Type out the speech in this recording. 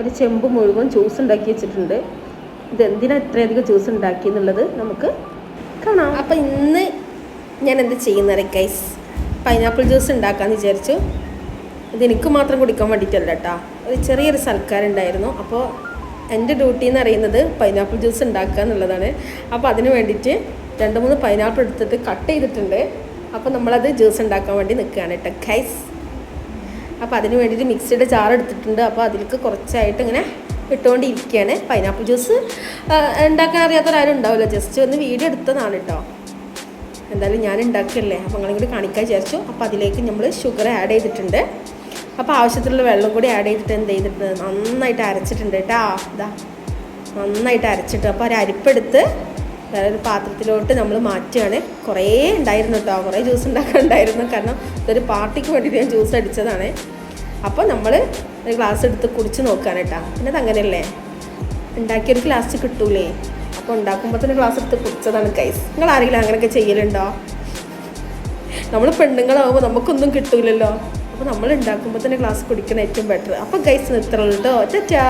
ഒരു ചെമ്പ് മുഴുവൻ ജ്യൂസ് ഉണ്ടാക്കി വെച്ചിട്ടുണ്ട്. ഇത് എന്തിനാ ഇത്രയധികം ജ്യൂസ് ഉണ്ടാക്കി എന്നുള്ളത് നമുക്ക് കാണാം. അപ്പം ഇന്ന് ഞാൻ എന്ത് ചെയ്യുന്നത് ഗൈസ് പൈനാപ്പിൾ ജ്യൂസ് ഉണ്ടാക്കാമെന്ന് വിചാരിച്ചു. ഇത് എനിക്ക് മാത്രം കുടിക്കാൻ വേണ്ടിയിട്ടല്ല കേട്ടോ. ഒരു ചെറിയൊരു സൽക്കാരം ഉണ്ടായിരുന്നു അപ്പോൾ എന്റെ ഡ്യൂട്ടി എന്ന് അറിയുന്നത് പൈനാപ്പിൾ ജ്യൂസ് ഉണ്ടാക്കുക എന്നുള്ളതാണ്. അപ്പോൾ അതിന് വേണ്ടിയിട്ട് രണ്ട് മൂന്ന് പൈനാപ്പിൾ എടുത്തിട്ട് കട്ട് ചെയ്തിട്ടുണ്ട്. അപ്പോൾ നമ്മളത് ജ്യൂസ് ഉണ്ടാക്കാൻ വേണ്ടി നിൽക്കുകയാണ് കേട്ടോ ഗൈസ് അപ്പോൾ അതിന് വേണ്ടിയിട്ട് മിക്സിയുടെ ജാർ എടുത്തിട്ടുണ്ട്. അപ്പോൾ അതിലേക്ക് കുറച്ചായിട്ട് ഇങ്ങനെ ഇട്ടുകൊണ്ടിരിക്കുകയാണ്. പൈനാപ്പിൾ ജ്യൂസ് ഉണ്ടാക്കാൻ അറിയാത്തൊരാരും ഉണ്ടാവില്ല. ജസ്റ്റ് ഒന്ന് വീഡിയോ എടുത്തതാണ് കേട്ടോ എന്തായാലും ഞാൻ ഉണ്ടാക്കിയല്ലേ? അപ്പോൾ നിങ്ങളും കൂടി കാണിക്കാൻ വിചാരിച്ചു. അപ്പോൾ അതിലേക്ക് നമ്മൾ ഷുഗർ ആഡ് ചെയ്തിട്ടുണ്ട്. അപ്പോൾ ആവശ്യത്തിലുള്ള വെള്ളം കൂടി ആഡ് ചെയ്തിട്ട് എന്ത് ചെയ്തിട്ടുണ്ട്? നന്നായിട്ട് അരച്ചിട്ടുണ്ട് കേട്ടോ ഇതാ നന്നായിട്ട് അരച്ചിട്ട്. അപ്പോൾ ഒരു അരിപ്പെടുത്ത് ഒരു പാത്രത്തിലോട്ട് നമ്മൾ മാറ്റുകയാണ്. കുറേ ഉണ്ടായിരുന്നു കേട്ടോ കുറേ ജ്യൂസ് ഉണ്ടാക്കാൻ ഉണ്ടായിരുന്നു. കാരണം ഇതൊരു പാർട്ടിക്ക് വേണ്ടിയിട്ട് ഞാൻ ജ്യൂസ് അടിച്ചതാണ്. അപ്പോൾ നമ്മൾ ഒരു ഗ്ലാസ് എടുത്ത് കുടിച്ച് നോക്കുകയാണ് കേട്ടോ പിന്നെ അത് അങ്ങനെയല്ലേ? ഉണ്ടാക്കിയൊരു ഗ്ലാസ് കിട്ടൂലേ. അപ്പോൾ ഉണ്ടാക്കുമ്പോൾ തന്നെ ഗ്ലാസ് എടുത്ത് കുടിച്ചതാണ് കൈസ് നിങ്ങൾ ആരെങ്കിലും അങ്ങനെയൊക്കെ ചെയ്യലുണ്ടോ? നമ്മൾ പെണ്ണുങ്ങളാവുമ്പോൾ നമുക്കൊന്നും കിട്ടൂലല്ലോ. അപ്പോൾ നമ്മൾ ഉണ്ടാക്കുമ്പോൾ തന്നെ ഗ്ലാസ് കുടിക്കുന്ന ഏറ്റവും ബെറ്റർ അപ്പോൾ ഗൈസ് നിർത്തണം കേട്ടോ ചാ